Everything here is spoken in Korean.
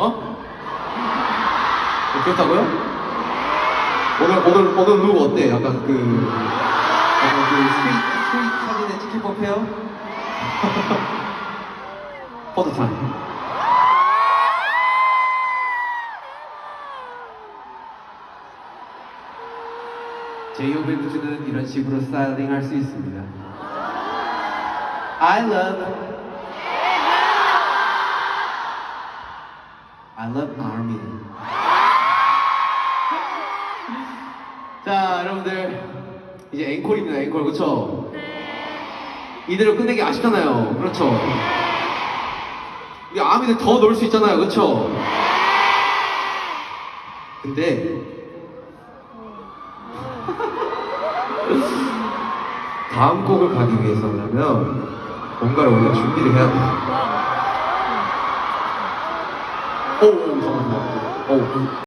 어? 그렇다고요? 오늘 오늘 오늘 룩 어때? 약간 그 약간 그 스윗 스윗 사진에 찍힐 법해요? 타임. 제이홉의 뮤즈는 이런 식으로 스타일링 할 수 있습니다. I love I love army. 자, 여러분들 이제 앵콜입니다. 앵콜 그렇죠? 이대로 끝내기 아쉽잖아요. 그렇죠? 우리 아미들 더 놀 수 있잖아요. 그렇죠? 근데 다음 곡을 가기 위해서라면 뭔가를 원래 준비를 해야 돼 요. 오, 오, 잠깐만. 오,